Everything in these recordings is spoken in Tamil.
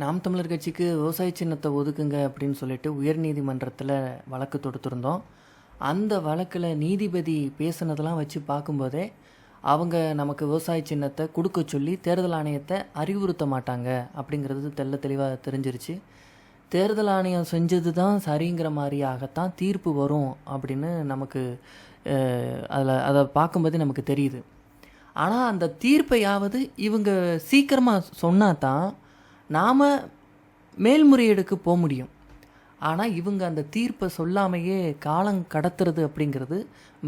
நாம் தமிழர் கட்சிக்கு விவசாய சின்னத்தை ஒதுக்குங்க அப்படின்னு சொல்லிட்டு உயர்நீதிமன்றத்தில் வழக்கு தொடுத்திருந்தோம். அந்த வழக்கில் நீதிபதி பேசுனதெல்லாம் வச்சு பார்க்கும்போதே அவங்க நமக்கு விவசாய சின்னத்தை கொடுக்க சொல்லி தேர்தல் ஆணையத்தை அறிவுறுத்த மாட்டாங்க அப்படிங்கிறது தெள்ள தெளிவாக தெரிஞ்சிருச்சு. தேர்தல் ஆணையம் செஞ்சது தான் சரிங்கிற மாதிரியாகத்தான் தீர்ப்பு வரும் அப்படின்னு நமக்கு அதில் அதை பார்க்கும்போது நமக்கு தெரியுது. ஆனால் அந்த தீர்ப்பையாவது இவங்க சீக்கிரமாக சொன்னா தான் நாம் மேல்முறையீடுக்கு போக முடியும். ஆனால் இவங்க அந்த தீர்ப்பை சொல்லாமையே காலம் கடத்துறது அப்படிங்கிறது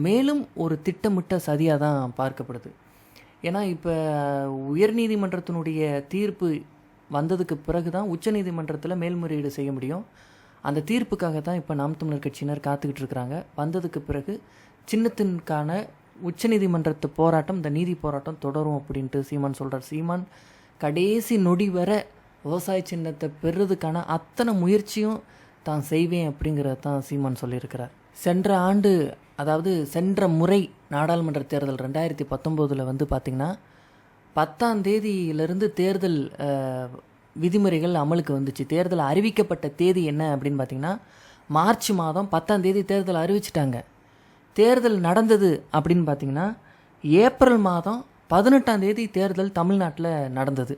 மேலும் ஒரு திட்டமிட்ட சதியாக தான் பார்க்கப்படுது. ஏன்னா இப்போ உயர்நீதிமன்றத்தினுடைய தீர்ப்பு வந்ததுக்கு பிறகு தான் உச்சநீதிமன்றத்தில் மேல்முறையீடு செய்ய முடியும். அந்த தீர்ப்புக்காக தான் இப்போ நாம் தமிழர் கட்சியினர் காத்துக்கிட்டு இருக்கிறாங்க. வந்ததுக்கு பிறகு சின்னத்தின்கான உச்சநீதிமன்றத்து போராட்டம் இந்த நீதி போராட்டம் தொடரும் அப்படின்ட்டு சீமான் சொல்கிறார் சீமான் கடைசி நொடி வர விவசாய சின்னத்தை பெறுறதுக்கான அத்தனை முயற்சியும் தான் செய்வேன் அப்படிங்கிறத தான் சீமான் சொல்லியிருக்கிறார். சென்ற ஆண்டு அதாவது சென்ற முறை நாடாளுமன்ற தேர்தல் ரெண்டாயிரத்தி பத்தொம்போதில் வந்து பார்த்திங்கன்னா பத்தாம் தேதியிலிருந்து தேர்தல் விதிமுறைகள் அமலுக்கு வந்துச்சு. தேர்தல் அறிவிக்கப்பட்ட தேதி என்ன அப்படின்னு பார்த்தீங்கன்னா மார்ச் மாதம் பத்தாம் தேதி தேர்தல் அறிவிச்சிட்டாங்க. தேர்தல் நடந்தது அப்படின்னு பார்த்தீங்கன்னா ஏப்ரல் மாதம் பதினெட்டாம் தேதி தேர்தல் தமிழ்நாட்டில் நடந்தது.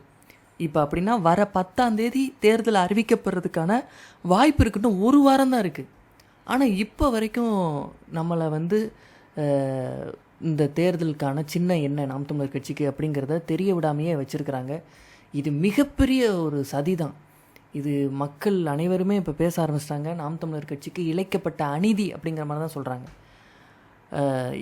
இப்போ அப்படின்னா வர பத்தாம் தேதி தேர்தல் அறிவிக்கப்படுறதுக்கான வாய்ப்பு இருக்குன்னு ஒரு வாரம் தான் இருக்குது ஆனால் இப்போ வரைக்கும் நம்மளை வந்து இந்த தேர்தலுக்கான சின்ன என்ன நாம் தமிழர் கட்சிக்கு அப்படிங்கிறத தெரிய விடாமையே வச்சுருக்கிறாங்க. இது மிகப்பெரிய ஒரு சதி தான் இது மக்கள் அனைவருமே இப்போ பேச ஆரம்பிச்சிட்டாங்க. நாம் தமிழர் கட்சிக்கு இழைக்கப்பட்ட அநீதி அப்படிங்கிற மாதிரி தான் சொல்கிறாங்க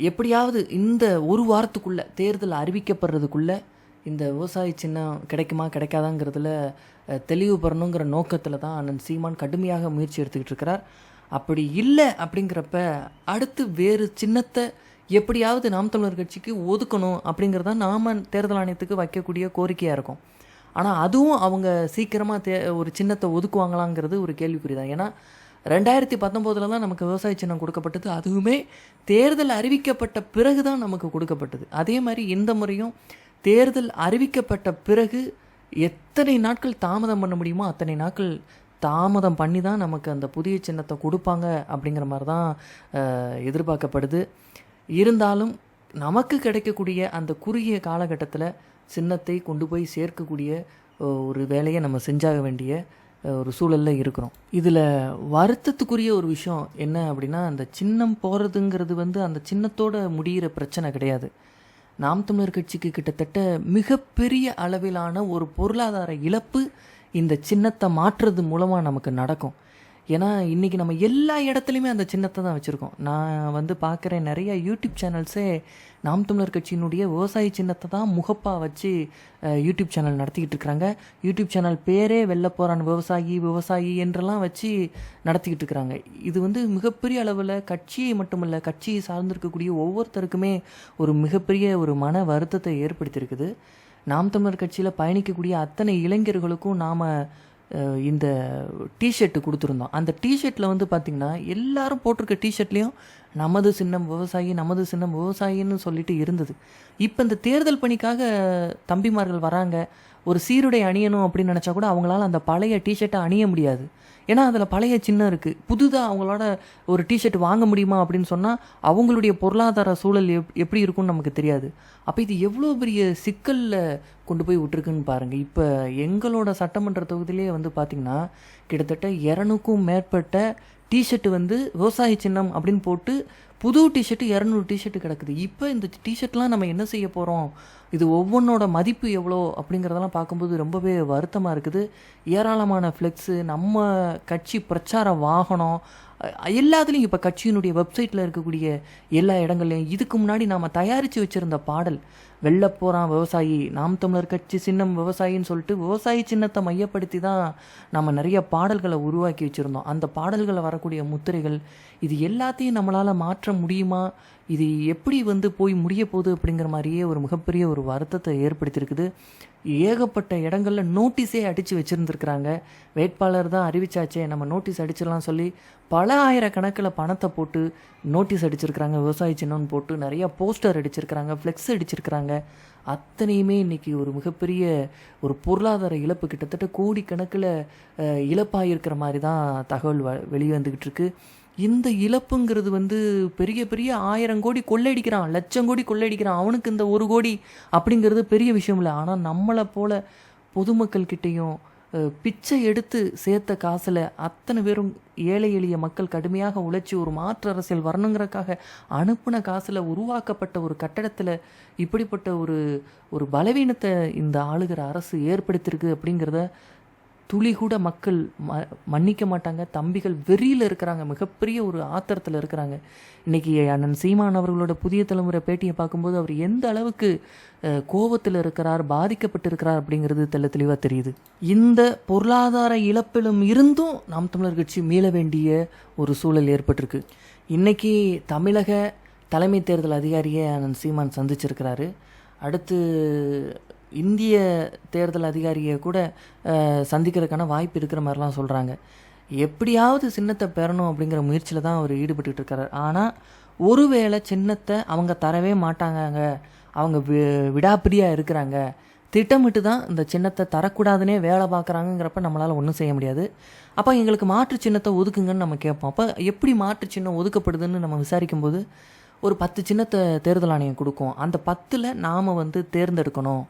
எப்படியாவது இந்த ஒரு வாரத்துக்குள்ளே தேர்தல் அறிவிக்கப்படுறதுக்குள்ளே இந்த விவசாய சின்னம் கிடைக்குமா கிடைக்காதாங்கிறதுல அஹ், தெளிவு பெறணுங்கிற நோக்கத்தில் தான் அண்ணன் சீமான் கடுமையாக முயற்சி எடுத்துக்கிட்டு இருக்கிறார். அப்படி இல்லை அப்படிங்கிறப்ப அடுத்து வேறு சின்னத்தை எப்படியாவது நாம் தமிழர் கட்சிக்கு ஒதுக்கணும் அப்படிங்கிறத நாம் தேர்தல் ஆணையத்துக்கு வைக்கக்கூடிய கோரிக்கையாக இருக்கும். ஆனால் அதுவும் அவங்க சீக்கிரமாக தே ஒரு சின்னத்தை ஒதுக்குவாங்களாங்கிறது ஒரு கேள்விக்குறி தான். ஏன்னா ரெண்டாயிரத்தி பத்தொம்போதில் தான் நமக்கு விவசாய சின்னம் கொடுக்கப்பட்டது. அதுவுமே தேர்தல் அறிவிக்கப்பட்ட பிறகு தான் நமக்கு கொடுக்கப்பட்டது. அதே மாதிரி இந்த முறையும் தேர்தல் அறிவிக்கப்பட்ட பிறகு எத்தனை நாட்கள் தாமதம் பண்ண முடியுமோ அத்தனை நாட்கள் தாமதம் பண்ணி தான் நமக்கு அந்த புதிய சின்னத்தை கொடுப்பாங்க அப்படிங்கிற மாதிரி தான் எதிர்பார்க்கப்படுது. இருந்தாலும் நமக்கு கிடைக்கக்கூடிய அந்த குறுகிய காலகட்டத்தில் சின்னத்தை கொண்டு போய் சேர்க்கக்கூடிய ஒரு வேலையை நம்ம செஞ்சாக வேண்டிய ஒரு சூழலில் இருக்கிறோம். இதில் வருத்தத்துக்குரிய ஒரு விஷயம் என்ன அப்படின்னா அந்த சின்னம் போகிறதுங்கிறது வந்து அந்த சின்னத்தோட முடிகிற பிரச்சனை கிடையாது. நாம் தமிழர் கட்சிக்கு கிட்டத்தட்ட மிகப்பெரிய அளவிலான ஒரு பொருளாதார இழப்பு இந்த சின்னத்தை மாற்றுறது மூலமாக நமக்கு நடக்கும். ஏன்னா இன்றைக்கி நம்ம எல்லா இடத்துலையுமே அந்த சின்னத்தை தான் வச்சுருக்கோம். நான் வந்து பார்க்குறேன் நிறைய யூடியூப் சேனல்ஸே நாம் தமிழர் கட்சியினுடைய விவசாய சின்னத்தை தான் முகப்பாக வச்சு யூடியூப் சேனல் நடத்திக்கிட்டு இருக்கிறாங்க. யூடியூப் சேனல் பேரே வெளில போகிறான் விவசாயி விவசாயி என்றெல்லாம் வச்சு நடத்திக்கிட்டு இருக்கிறாங்க. இது வந்து மிகப்பெரிய அளவில் கட்சியை மட்டுமல்ல கட்சியை சார்ந்திருக்கக்கூடிய ஒவ்வொருத்தருக்குமே ஒரு மிகப்பெரிய ஒரு மன வருத்தத்தை ஏற்படுத்தியிருக்குது. நாம் தமிழர் கட்சியில் பயணிக்கக்கூடிய அத்தனை இளைஞர்களுக்கும் நாம் இந்த டிஷர்ட் கொடுத்துருந்தோம். அந்த டிஷர்ட்டில் வந்து பார்த்திங்கன்னா எல்லாரும் போட்டிருக்க டிஷர்ட்லேயும் நமது சின்னம் விவசாயி நமது சின்னம் விவசாயின்னு சொல்லிட்டு இருந்தது. இப்போ இந்த தேர்தல் பணிக்காக தம்பிமார்கள் வராங்க. ஒரு சீருடை அணியணும் அப்படின்னு நினச்சா கூட அவங்களால அந்த பழைய டிஷர்ட்டை அணிய முடியாது. ஏன்னா அதில் பழைய சின்னம் இருக்குது புதுதாக அவங்களோட ஒரு டிஷர்ட் வாங்க முடியுமா அப்படின்னு சொன்னால் அவங்களுடைய பொருளாதார சூழல் எப் எப்படி இருக்கும்னு நமக்கு தெரியாது. அப்போ இது எவ்வளோ பெரிய சிக்கலில் கொண்டு போய் விட்டுருக்குன்னு பாருங்கள் இப்போ எங்களோட சட்டமன்ற தொகுதியிலே வந்து பார்த்திங்கன்னா கிட்டத்தட்ட இரநூக்கும் மேற்பட்ட டிஷர்ட் வந்து விவசாய சின்னம் அப்படின்னு போட்டு புது டிஷர்ட்டு இரநூறு டிஷர்ட் கிடக்குது. இப்போ இந்த டிஷர்ட்லாம் நம்ம என்ன செய்ய போகிறோம் இது ஒவ்வொன்றோட மதிப்பு எவ்வளோ அப்படிங்கிறதெல்லாம் பார்க்கும்போது ரொம்பவே வருத்தமாக இருக்குது. ஏராளமான ஃப்ளெக்ஸு நம்ம கட்சி பிரச்சார வாகனம் எல்லாத்துலேயும் இப்போ கட்சியினுடைய வெப்சைட்டில் இருக்கக்கூடிய எல்லா இடங்கள்லையும் இதுக்கு முன்னாடி நாம் தயாரித்து வச்சுருந்த பாடல் வெளில போகிறான் விவசாயி நாம் தமிழர் கட்சி சின்னம் விவசாயின்னு சொல்லிட்டு விவசாயி சின்னத்தை மையப்படுத்தி தான் நம்ம நிறைய பாடல்களை உருவாக்கி வச்சுருந்தோம். அந்த பாடல்களை வரக்கூடிய முத்திரைகள் இது எல்லாத்தையும் நம்மளால் மாற்ற முடியுமா? இது எப்படி வந்து போய் முடிய போகுது அப்படிங்கிற மாதிரியே ஒரு மிகப்பெரிய ஒரு வருத்தத்தை ஏற்படுத்தியிருக்குது. ஏகப்பட்ட இடங்களில் நோட்டீஸே அடித்து வச்சுருந்துருக்குறாங்க. வேட்பாளர் தான் அறிவிச்சாச்சே நம்ம நோட்டீஸ் அடிச்சிடலாம் சொல்லி பல ஆயிரக்கணக்கில் பணத்தை போட்டு நோட்டீஸ் அடிச்சிருக்கிறாங்க. விவசாய சின்னம்னு போட்டு நிறையா போஸ்டர் அடிச்சிருக்கிறாங்க ஃப்ளெக்ஸ் அடிச்சிருக்கிறாங்க. அத்தனையுமே இன்னைக்கு ஒரு மிகப்பெரிய ஒரு பொருளாதார இழப்பு கிட்டத்தட்ட கோடிக்கணக்கில் இழப்பாக இருக்கிற மாதிரி தான் தகவல் வ வெளியே வந்துக்கிட்டு இருக்குது இந்த இழப்புங்கிறது வந்து பெரிய பெரிய ஆயிரம் கோடி கொள்ளையடிக்கிறான் லட்சம் கோடி கொள்ளையடிக்கிறான் அவனுக்கு இந்த ஒரு கோடி அப்படிங்கிறது பெரிய விஷயம் இல்லை. ஆனால் நம்மளை போல பொதுமக்கள் கிட்டேயும் பிச்சை எடுத்து சேர்த்த காசில் அத்தனை பேரும் ஏழை எளிய மக்கள் கடுமையாக உழைச்சி ஒரு மாற்று அரசியல் வரணுங்கிறக்காக அனுப்புன காசில் உருவாக்கப்பட்ட ஒரு கட்டடத்தில் இப்படிப்பட்ட ஒரு ஒரு பலவீனத்தை இந்த ஆளுகிற அரசு ஏற்படுத்தியிருக்கு அப்படிங்கிறத துளி கூட மக்கள் ம மன்னிக்க மாட்டாங்க. தம்பிகள் வெறியில் இருக்கிறாங்க. மிகப்பெரிய ஒரு ஆத்திரத்தில் இருக்கிறாங்க. இன்னைக்கு அண்ணன் சீமான் அவர்களோட புதிய தலைமுறை பேட்டியை பார்க்கும்போது அவர் எந்த அளவுக்கு கோபத்தில் இருக்கிறார் பாதிக்கப்பட்டிருக்கிறார் அப்படிங்கிறது தெல்ல தெளிவாக தெரியுது. இந்த பொருளாதார இழப்பிலும் இருந்தும் நாம் தமிழர் கட்சி மீள வேண்டிய ஒரு சூழல் ஏற்பட்டிருக்கு. இன்னைக்கு தமிழக தலைமை தேர்தல் அதிகாரியை அண்ணன் சீமான் சந்திச்சிருக்கிறாரு. அடுத்து இந்திய தேர்தல் அதிகாரியை கூட சந்திக்கிறதுக்கான வாய்ப்பு இருக்கிற மாதிரிலாம் சொல்கிறாங்க எப்படியாவது சின்னத்தை பெறணும் அப்படிங்கிற முயற்சியில் தான் அவர் ஈடுபட்டுட்டு இருக்காரு. ஆனால் ஒருவேளை சின்னத்தை அவங்க தரவே மாட்டாங்க அவங்க வி விடாப்பிடியாக இருக்கிறாங்க. திட்டமிட்டு தான் இந்த சின்னத்தை தரக்கூடாதுன்னே வேலை பார்க்குறாங்கங்கிறப்ப நம்மளால் ஒன்றும் செய்ய முடியாது. அப்போ எங்களுக்கு மாற்று சின்னத்தை ஒதுக்குங்கன்னு நம்ம கேட்போம். அப்போ எப்படி மாற்று சின்னம் ஒதுக்கப்படுதுன்னு நம்ம விசாரிக்கும்போது ஒரு பத்து சின்னத்தை தேர்தல் ஆணையம் கொடுக்கும். அந்த பத்தில் நாம் வந்து தேர்ந்தெடுக்கணும்.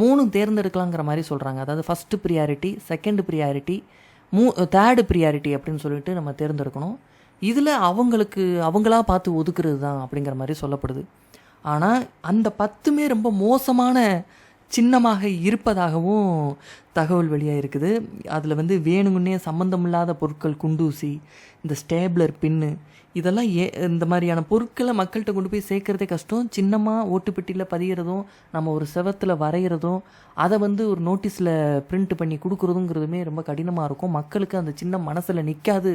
மூணும் தேர்ந்தெடுக்கலாங்கிற மாதிரி சொல்கிறாங்க அதாவது ஃபஸ்ட்டு ப்ரியாரிட்டி செகண்ட் ப்ரியாரிட்டி மூ தேர்டு ப்ரியாரிட்டி அப்படின்னு சொல்லிட்டு நம்ம தேர்ந்தெடுக்கணும். இதில் அவங்களுக்கு அவங்களா பார்த்து ஒதுக்குறது தான் அப்படிங்கிற மாதிரி சொல்லப்படுது. ஆனால் அந்த பத்துமே ரொம்ப மோசமான சின்னமாக இருப்பதாகவும் தகவல் வெளியாக இருக்குது. அதில் வந்து வேணுங்கன்னே சம்மந்தமில்லாத பொருட்கள் குண்டூசி இந்த ஸ்டேப்லர் பின்னு இதெல்லாம் ஏ இந்த மாதிரியான பொருட்களை மக்கள்கிட்ட கொண்டு போய் சேர்க்கறதே கஷ்டம். சின்னமாக ஓட்டுப்பெட்டியில் பதிகிறதும் நம்ம ஒரு செவத்தில் வரைகிறதும் அதை வந்து ஒரு நோட்டீஸில் பிரிண்ட் பண்ணி கொடுக்குறதுங்கிறதுமே ரொம்ப கடினமாக இருக்கும். மக்களுக்கு அந்த சின்ன மனசில் நிற்காது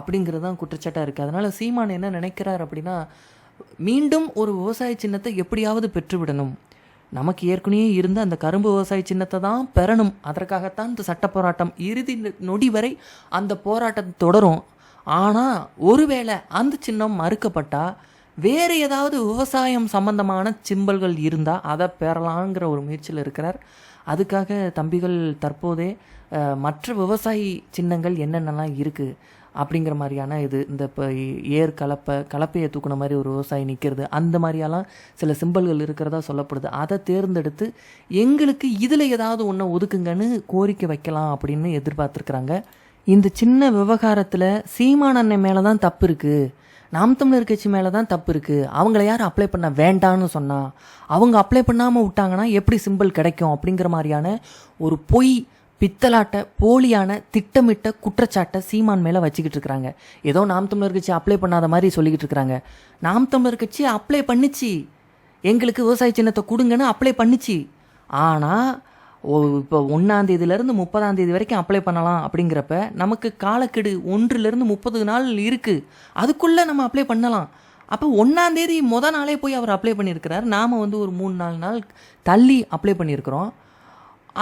அப்படிங்கிறது தான் குற்றச்சாட்டாக இருக்குது அதனால் சீமான் என்ன நினைக்கிறார் அப்படின்னா மீண்டும் ஒரு விவசாய சின்னத்தை எப்படியாவது பெற்றுவிடணும். நமக்கு ஏற்கனவே இருந்த அந்த கரும்பு விவசாய சின்னத்தை தான் பெறணும். அதற்காகத்தான் இந்த சட்ட போராட்டம். இறுதி நொடி வரை அந்த போராட்டம் தொடரும். ஆனால் ஒருவேளை அந்த சின்னம் மறுக்கப்பட்டால் வேறு ஏதாவது விவசாயம் சம்பந்தமான சிம்பல்கள் இருந்தால் அதை பெறலாங்கிற ஒரு முயற்சியில் இருக்கிறார். அதுக்காக தம்பிகள் தற்போதே மற்ற விவசாயி சின்னங்கள் என்னென்னலாம் இருக்குது அப்படிங்கிற மாதிரியான இது இந்த இப்போ ஏர் கலப்பை கலப்பையை தூக்குன மாதிரி ஒரு விவசாயி நிற்கிறது அந்த மாதிரியெல்லாம் சில சிம்பல்கள் இருக்கிறதா சொல்லப்படுது. அதை தேர்ந்தெடுத்து எங்களுக்கு இதில் ஏதாவது ஒன்று ஒதுக்குங்கன்னு கோரிக்கை வைக்கலாம் அப்படின்னு எதிர்பார்த்துருக்குறாங்க. இந்த சின்ன விவகாரத்தில் சீமான் அண்ணன் மேலே தான் தப்பு இருக்குது நாம் தமிழர் கட்சி மேலே தான் தப்பு இருக்குது அவங்கள யார் அப்ளை பண்ண வேண்டான்னு சொன்னால் அவங்க அப்ளை பண்ணாமல் விட்டாங்கன்னா எப்படி சிம்பிள் கிடைக்கும் அப்படிங்கிற மாதிரியான ஒரு பொய் பித்தலாட்ட போலியான திட்டமிட்ட குற்றச்சாட்டை சீமான் மேலே வச்சுக்கிட்டு இருக்கிறாங்க. ஏதோ நாம் தமிழர் கட்சி அப்ளை பண்ணாத மாதிரி சொல்லிக்கிட்டு இருக்கிறாங்க. நாம் தமிழர் கட்சி அப்ளை பண்ணிச்சு. எங்களுக்கு விவசாய சின்னத்தை கொடுங்கன்னு அப்ளை பண்ணிச்சு. ஆனால் இப்போ ஒன்றாந்தேதியிலேருந்து முப்பதாந்தேதி வரைக்கும் அப்ளை பண்ணலாம் அப்படிங்கிறப்ப நமக்கு காலக்கெடு ஒன்றுலேருந்து முப்பது நாள் இருக்குது அதுக்குள்ளே நம்ம அப்ளை பண்ணலாம். அப்போ ஒன்றாந்தேதி முத நாளே போய் அவர் அப்ளை பண்ணியிருக்கிறார். நாம் வந்து ஒரு மூணு நாலு நாள் தள்ளி அப்ளை பண்ணியிருக்கிறோம்.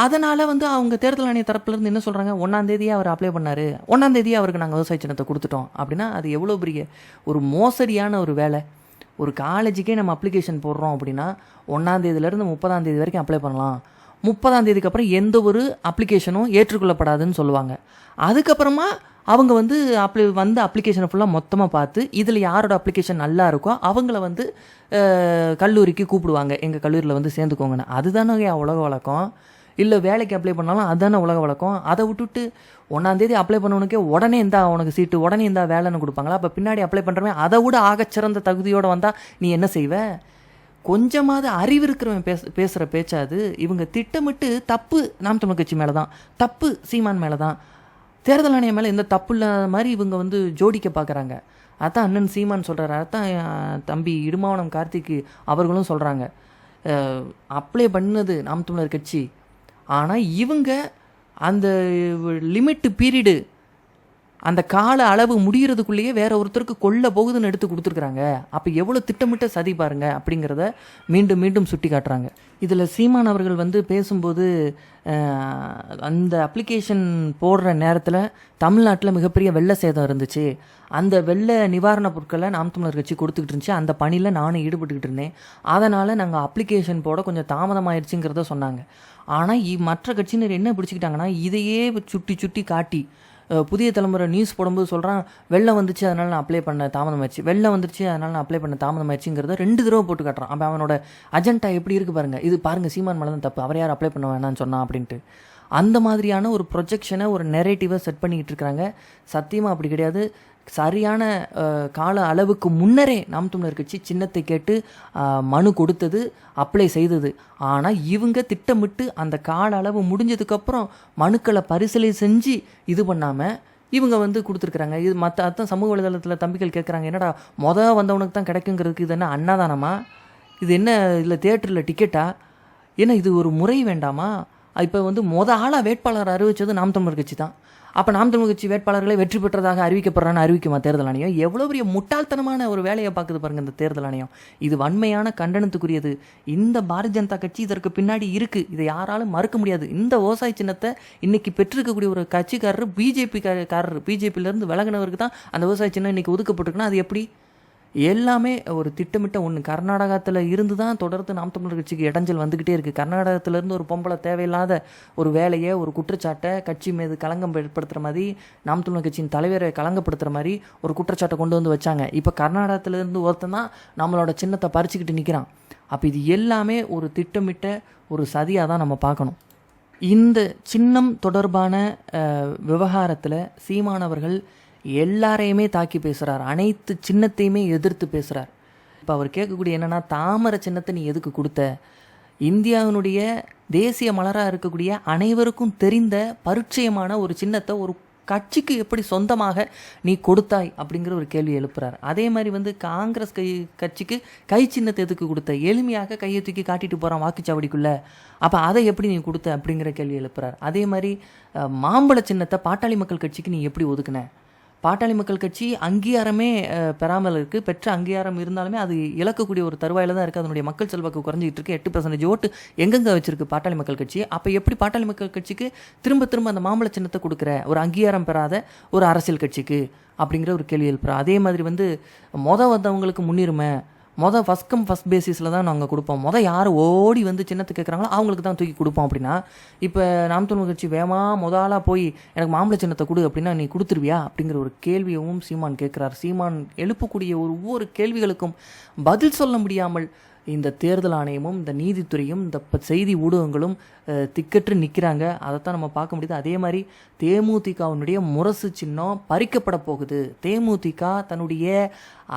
அதனால் வந்து அவங்க தேர்தல் ஆணைய தரப்புலேருந்து என்ன சொல்கிறாங்க ஒன்றாந்தேதியே அவர் அப்ளை பண்ணார். ஒன்றாந்தேதியே அவருக்கு நாங்கள் விவசாய சின்னத்தை கொடுத்துட்டோம். அப்படின்னா அது எவ்வளோ பெரிய ஒரு மோசடியான ஒரு வேலை. ஒரு காலேஜுக்கே நம்ம அப்ளிகேஷன் போடுறோம் அப்படின்னா ஒன்றாந்தேதியிலேருந்து முப்பதாந்தேதி வரைக்கும் அப்ளை பண்ணலாம். முப்பதாம் தேதிக்கு அப்புறம் எந்த ஒரு அப்ளிகேஷனும் ஏற்றுக்கொள்ளப்படாதுன்னு சொல்லுவாங்க. அதுக்கப்புறமா அவங்க வந்து அப்ளை வந்து அப்ளிகேஷனை ஃபுல்லாக மொத்தமாக பார்த்து இதில் யாரோட அப்ளிகேஷன் நல்லா இருக்கோ அவங்கள வந்து கல்லூரிக்கு கூப்பிடுவாங்க. எங்கள் கல்லூரியில் வந்து சேர்ந்துக்கோங்கன்னு. அதுதானே உலக வழக்கம். இல்லை வேலைக்கு அப்ளை பண்ணாலும் அதுதானே உலக வழக்கம். அதை விட்டுட்டு ஒன்றாந்தேதி அப்ளை பண்ணவனுக்கே உடனே இந்தா உனக்கு சீட்டு உடனே இந்தா வேலைன்னு கொடுப்பாங்களா? அப்போ பின்னாடி அப்ளை பண்ணுறவன் அதை விட ஆகச்சிறந்த தகுதியோடு வந்தால் நீ என்ன செய்வ? கொஞ்சமாவது அறிவு இருக்கிறவன் பேச பேசுகிற பேச்சாது இவங்க திட்டமிட்டு தப்பு நாம் தமிழ் கட்சி மேலே தான் தப்பு சீமான் மேலே தான் தேர்தல் ஆணையம் மேலே எந்த தப்பு இல்லாத மாதிரி இவங்க வந்து ஜோடிக்க பார்க்குறாங்க அதான் அண்ணன் சீமான் சொல்கிறாரு அதான் தம்பி இடுமாவனம் கார்த்திக் அவர்களும் சொல்கிறாங்க அப்ளை பண்ணது நாம் தமிழர் கட்சி. ஆனால் இவங்க அந்த லிமிட்டு பீரியடு அந்த கால அளவு முடிகிறதுக்குள்ளேயே வேற ஒருத்தருக்கு கொல்ல போகுதுன்னு எடுத்து கொடுத்துருக்குறாங்க. அப்போ எவ்வளோ திட்டமிட்ட சதி பாருங்க அப்படிங்கிறத மீண்டும் மீண்டும் சுட்டி காட்டுறாங்க இதில் சீமான் அவர்கள் வந்து பேசும்போது அந்த அப்ளிகேஷன் போடுற நேரத்தில் தமிழ்நாட்டில் மிகப்பெரிய வெள்ள சேதம் இருந்துச்சு. அந்த வெள்ள நிவாரணப் பொருட்களை நாம் தமிழர் கட்சி கொடுத்துக்கிட்டு இருந்துச்சு. அந்த பணியில் நானும் ஈடுபட்டுக்கிட்டு இருந்தேன். அதனால் நாங்கள் அப்ளிகேஷன் போட கொஞ்சம் தாமதமாயிருச்சுங்கிறத சொன்னாங்க. ஆனால் மற்ற கட்சியினர் என்ன பிடிச்சிக்கிட்டாங்கன்னா இதையே சுட்டி சுட்டி காட்டி புதிய தலைமுறை நியூஸ் போடும்போது சொல்கிறான் வெள்ளம் வந்துச்சு அதனால் நான் அப்ளை பண்ண தாமதமாயிடுச்சு வெள்ளம் வந்துருச்சு அதனால் நான் அப்ளை பண்ண தாமதமாயிடுச்சுங்கிறத ரெண்டு தடவை போட்டு காட்டுறான். அப்போ அவனோட அஜெண்டா எப்படி இருக்கு பாருங்க. இது பாருங்க சீமான் மேலே தான் தப்பு. அவர் யார் அப்ளை பண்ண வேணாம்னு சொன்னான் அப்படின்ட்டு. அந்த மாதிரியான ஒரு ப்ரொஜெக்ஷனை ஒரு நெரேட்டிவை செட் பண்ணிக்கிட்டு இருக்கிறாங்க சத்தியமாக அப்படி கிடையாது. சரியான கால அளவுக்கு முன்னரே நாம் தமிழர் கட்சி சின்னத்தை கேட்டு மனு கொடுத்தது அப்ளை செய்தது. ஆனால் இவங்க திட்டமிட்டு அந்த கால அளவு முடிஞ்சதுக்கப்புறம் மனுக்களை பரிசீலனை செஞ்சு இது பண்ணாமல் இவங்க வந்து கொடுத்துருக்குறாங்க. இது மற்ற அதான் சமூக வலைதளத்தில் தம்பிகள் கேட்குறாங்க என்னடா மொதல் வந்தவனுக்கு தான் கிடைக்குங்கிறதுக்கு இது என்ன அன்னதானமா? இது என்ன இதில் தேட்டரில் டிக்கெட்டா? ஏன்னா இது ஒரு முறை வேண்டாமா? இப்போ வந்து மொத ஆளாக வேட்பாளர் அறிவிச்சது நாம் தமிழர் கட்சி தான். அப்போ நாம் தமிழ் கட்சி வேட்பாளர்களை வெற்றி பெற்றதாக அறிவிக்கப்படுறான்னு அறிவிக்குமா தேர்தல் ஆணையம்? எவ்வளோ பெரிய முட்டாள்தனமான ஒரு வேலையை பார்க்குது பாருங்க இந்த தேர்தல் ஆணையம். இது வன்மையான கண்டனத்துக்குரியது. இந்த பாரதிய ஜனதா கட்சி இதற்கு பின்னாடி இருக்கு. இதை யாராலும் மறுக்க முடியாது. இந்த விவசாய சின்னத்தை இன்னைக்கு பெற்றிருக்கக்கூடிய ஒரு கட்சிக்காரர் பிஜேபி காரர் பிஜேபியிலேருந்து விலகினவருக்கு தான் அந்த விவசாய சின்னம் இன்னைக்கு ஒதுக்கப்பட்டிருக்குன்னா அது எப்படி? எல்லாமே ஒரு திட்டமிட்ட ஒன்று கர்நாடகத்தில் இருந்து தான் தொடர்ந்து நாம் தமிழர் கட்சிக்கு இடைஞ்சல் வந்துக்கிட்டே இருக்குது கர்நாடகத்திலேருந்து ஒரு பொம்பளை தேவையில்லாத ஒரு வேலையை ஒரு குற்றச்சாட்டை கட்சி மீது களங்கம் ஏற்படுத்துகிற மாதிரி நாம் தமிழர் கட்சியின் தலைவரை களங்கப்படுத்துகிற மாதிரி ஒரு குற்றச்சாட்டை கொண்டு வந்து வச்சாங்க. இப்போ கர்நாடகத்திலேருந்து ஒருத்தன் தான் நம்மளோட சின்னத்தை பறிச்சுக்கிட்டு நிற்கிறான் அப்போ இது எல்லாமே ஒரு திட்டமிட்ட ஒரு சதியாக தான் நம்ம பார்க்கணும். இந்த சின்னம் தொடர்பான விவகாரத்தில் சீமானவர்கள் எல்லாரையுமே தாக்கி பேசுகிறார் அனைத்து சின்னத்தையுமே எதிர்த்து பேசுகிறார் இப்போ அவர் கேட்கக்கூடிய என்னென்னா தாமரை சின்னத்தை நீ எதுக்கு கொடுத்த? இந்தியாவினுடைய தேசிய மலராக இருக்கக்கூடிய அனைவருக்கும் தெரிந்த பரிச்சயமான ஒரு சின்னத்தை ஒரு கட்சிக்கு எப்படி சொந்தமாக நீ கொடுத்தாய் அப்படிங்கிற ஒரு கேள்வி எழுப்புறார். அதே மாதிரி வந்து காங்கிரஸ் கை கட்சிக்கு கை சின்னத்தை எதுக்கு கொடுத்த? எளிமையாக கையை தூக்கி காட்டிட்டு போகிறான் வாக்குச்சாவடிக்குள்ளே. அப்போ அதை எப்படி நீ கொடுத்த அப்படிங்கிற கேள்வி எழுப்புறார். அதே மாதிரி மாம்பழ சின்னத்தை பாட்டாளி மக்கள் கட்சிக்கு நீ எப்படி ஒதுக்குன? பாட்டாளி மக்கள் கட்சி அங்கீகாரமே பெறாமல் இருக்குது பெற்ற அங்கீகாரம் இருந்தாலுமே அது இழக்கக்கூடிய ஒரு தருவாயில் தான் இருக்குது அதனுடைய மக்கள் செல்வாக்கு குறைஞ்சிட்டு இருக்கு. எட்டு பர்சன்டேஜ் ஓட்டு எங்கெங்க வச்சிருக்கு பாட்டாளி மக்கள் கட்சி? அப்போ எப்படி பாட்டாளி மக்கள் கட்சிக்கு திரும்ப திரும்ப அந்த மாம்பழ சின்னத்தை கொடுக்குற ஒரு அங்கீகாரம் பெறாத ஒரு அரசியல் கட்சிக்கு? அப்படிங்கிற ஒரு கேள்வி எழுப்புறோம் அதே மாதிரி வந்து மொதல் வந்தவங்களுக்கு முன்னுரிமை மொதல் ஃபஸ்ட் கம் ஃபஸ்ட் பேசிஸில் தான் நாங்கள் கொடுப்போம். மொதல் யார் ஓடி வந்து சின்னத்தை கேட்குறாங்களோ அவங்களுக்கு தான் தூக்கி கொடுப்போம் அப்படின்னா இப்போ நாம் தமிழ் கட்சி வேமா முதலாக போய் எனக்கு மாம்பழ சின்னத்தை கொடு அப்படின்னா நீ கொடுத்துருவியா? அப்படிங்கிற ஒரு கேள்வியவும் சீமான் கேட்குறார் சீமான் எழுப்பக்கூடிய ஒரு ஒவ்வொரு கேள்விகளுக்கும் பதில் சொல்ல முடியாமல் இந்த தேர்தல் ஆணையமும் இந்த நீதித்துறையும் இந்த செய்தி ஊடகங்களும் திக்கற்று நிற்கிறாங்க அதைத்தான் நம்ம பார்க்க முடியுது. அதே மாதிரி தேமுதிகவினுடைய முரசு சின்னம் பறிக்கப்பட போகுது. தேமுதிக தன்னுடைய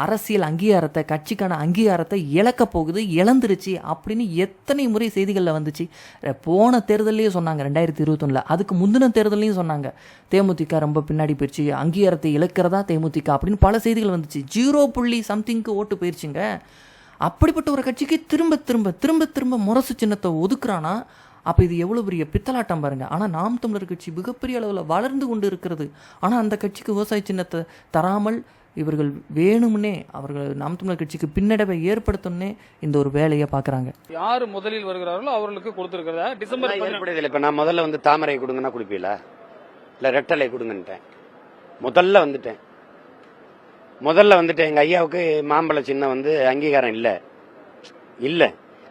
அரசியல் அங்கீகாரத்தை கட்சிக்கான அங்கீகாரத்தை இழக்க போகுது. இழந்துருச்சு அப்படின்னு எத்தனை முறை செய்திகளில் வந்துச்சு. போன தேர்தலையும் சொன்னாங்க ரெண்டாயிரத்தி இருபத்தொன்னில். அதுக்கு முந்தின தேர்தல்லையும் சொன்னாங்க. தேமுதிக ரொம்ப பின்னாடி போயிடுச்சு அங்கீகாரத்தை இழக்கிறதா தேமுதிக அப்படின்னு பல செய்திகள் வந்துச்சு. ஜீரோ புள்ளி சம்திங்க்கு ஓட்டு போயிடுச்சுங்க அப்படிப்பட்ட ஒரு கட்சிக்கு திரும்ப திரும்ப திரும்ப திரும்ப முரசு சின்னத்தை ஒதுக்குறானா? அப்போ இது எவ்வளோ பெரிய பித்தலாட்டம் பாருங்க. ஆனால் நாம் தமிழர் கட்சி மிகப்பெரிய அளவில் வளர்ந்து கொண்டு இருக்கிறது. ஆனால் அந்த கட்சிக்கு விவசாய சின்னத்தை தராமல் இவர்கள் வேணும்னே அவர்கள் நாம் தமிழர் கட்சிக்கு பின்னடைவை ஏற்படுத்தணும்னே இந்த ஒரு வேலையை பார்க்குறாங்க. யார் முதலில் வருகிறார்களோ அவர்களுக்கு கொடுத்திருக்கிறதா? டிசம்பர் ஏற்புடையதில்லை இப்ப நான் முதல்ல வந்து தாமரை கொடுங்கன்னா குடிப்பீல இல்ல ரெட்டலை கொடுங்கன்ட்டேன். முதல்ல வந்துட்டேன். முதல்ல வந்துட்டேன் எங்க ஐயாவுக்கு மாம்பழ சின்னம் வந்து அங்கீகாரம் இல்ல. இல்ல.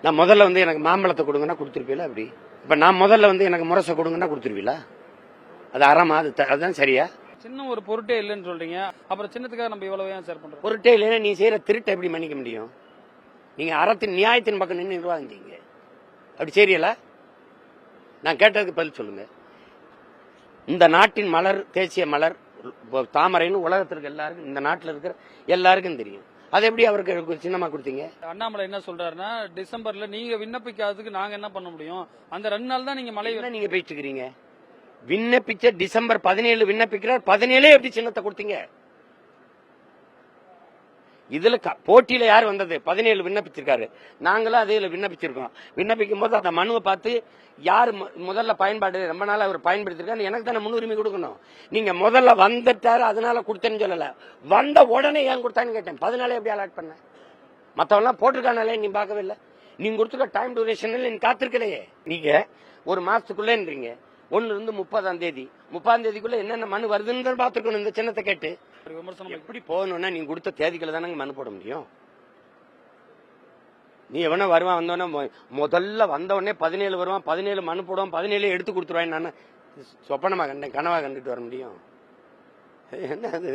நான் முதல்ல வந்து எனக்கு மாம்பழத்தை கொடுங்கன்னா கொடுத்துருப்பீல அப்படி? இப்ப நான் முதல்ல வந்து எனக்கு முரசை கொடுங்கன்னா கொடுத்துருவீல அது அறமா அது அதுதான் சரியா? சின்ன ஒரு பொருட்டே இல்லைன்னு சொல்றீங்க. அப்புறம் சின்னத்துக்காக நம்ம இவ்வளவு ஏன் ஷேர் பண்றோம்? பொருட்டே இல்லைன்னா நீ செய்யற திருட்டை எப்படி மன்னிக்க முடியும்? நீங்க அறத்தின் நியாயத்தின் பக்கம் நின்று நிர்வாகம் செய்யுங்க அப்படி சரியல நான் கேட்டதுக்கு பதில் சொல்லுங்க. இந்த நாட்டின் மலர் தேசிய மலர் தாமரைன்னு உலகத்திற்கு எல்லாருக்கும் இந்த நாட்டில் இருக்கிற எல்லாருக்கும் தெரியும். அதை எப்படி அவருக்கு சின்னமா கொடுத்தீங்க? அண்ணாமலை என்ன சொல்றாருன்னா டிசம்பர்ல நீங்க விண்ணப்பிக்காததுக்கு நாங்க என்ன பண்ண முடியும்? அந்த ரெண்டு நாள் தான் நீங்க மழை நீங்க பேசிட்டு இருக்கிறீங்க? விண்ணப்பிச்ச டிசம்பர் பதினேழு விண்ணப்பிக்கிறார். பதினேழே எப்படி சின்னத்தை கொடுத்தீங்க? இதுல க- போட்டியில யார் வந்தது? பதினேழு விண்ணப்பிச்சிருக்காரு. நாங்களும் அதே விண்ணப்பிச்சிருக்கோம். விண்ணப்பிக்கும் போது அந்த மனுவை பார்த்து யார் முதல்ல பயன்பாடு ரொம்ப நாள் அவர் பயன்படுத்திருக்காரு எனக்கு தானே முன்னுரிமை கொடுக்கணும். நீங்க முதல்ல வந்துட்டாரு அதனால கொடுத்தேன்னு சொல்லல. வந்த உடனே ஏன் கொடுத்தான்னு கேட்டேன். பதினாலே எப்படி அலாட் பண்ண? மற்றவெல்லாம் போட்டிருக்கானாலே நீ பார்க்கவே இல்லை. நீங்க கொடுத்துருக்க டைம் டூரேஷன்ல நீங்க காத்திருக்கலையே. நீங்க ஒரு மாசத்துக்குள்ளேன்றீங்க. ஒன்னு இருந்து முப்பதாம் தேதி. முப்பதாம் தேதிக்குள்ள என்னென்ன மனு வருதுன்னு பார்த்துருக்கணும் இந்த சின்னத்தை கேட்டு. விமர்சனம் எப்படி போகணும்னா நீங்க கொடுத்த தேதிகளை தானே மனு போட முடியும். நீ எவனோ வருவான் வந்தவனே முதல்ல வந்த உடனே பதினேழு வருவான் பதினேழு மனு போடுவான் பதினேழு எடுத்து கொடுத்துருவான் நான் சொப்பனமா கண்டேன் கனவா கண்டுட்டு வர முடியும். என்னது?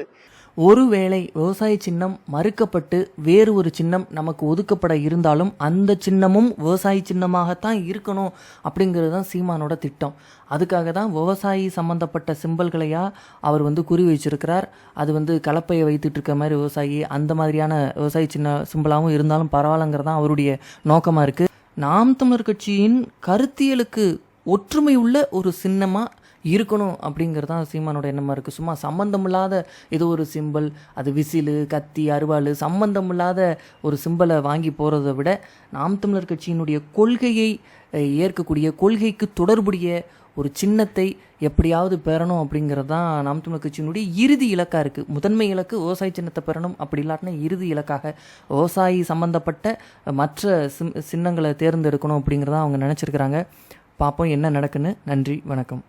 ஒருவேளை விவசாய சின்னம் மறுக்கப்பட்டு வேறு ஒரு சின்னம் நமக்கு ஒதுக்கப்பட இருந்தாலும் அந்த சின்னமும் விவசாய சின்னமாகத்தான் இருக்கணும் அப்படிங்கிறது தான் சீமானோட திட்டம். அதுக்காக தான் விவசாயி சம்பந்தப்பட்ட சிம்பல்களையா அவர் வந்து குறி வச்சிருக்கிறார். அது வந்து கலப்பையை வைத்துட்டு இருக்க மாதிரி விவசாயி அந்த மாதிரியான விவசாய சின்ன சிம்பலாகவும் இருந்தாலும் பரவாயில்லங்கிறது தான் அவருடைய நோக்கமாக இருக்குது நாம் தமிழர் கட்சியின் கருத்தியலுக்கு ஒற்றுமை உள்ள ஒரு சின்னமாக இருக்கணும் அப்படிங்கிறது தான் சீமானோட எண்ணமாக இருக்குது சும்மா சம்மந்தமில்லாத ஏதோ ஒரு சிம்பல் அது விசிலு கத்தி அருவாள் சம்மந்தமில்லாத ஒரு சிம்பலை வாங்கி போகிறத விட நாம் தமிழர் கட்சியினுடைய கொள்கையை ஏற்கக்கூடிய கொள்கைக்கு தொடர்புடைய ஒரு சின்னத்தை எப்படியாவது பெறணும் அப்படிங்கிறது தான் நாம் தமிழர் கட்சியினுடைய இறுதி இலக்காக இருக்குது முதன்மை இலக்கு விவசாய சின்னத்தை பெறணும். அப்படி இல்லாட்டினா இறுதி இலக்காக விவசாயி சம்மந்தப்பட்ட மற்ற சிம் சின்னங்களை தேர்ந்தெடுக்கணும் அப்படிங்கிறத அவங்க நினச்சிருக்கிறாங்க. பார்ப்போம் என்ன நடக்குன்னு. நன்றி வணக்கம்.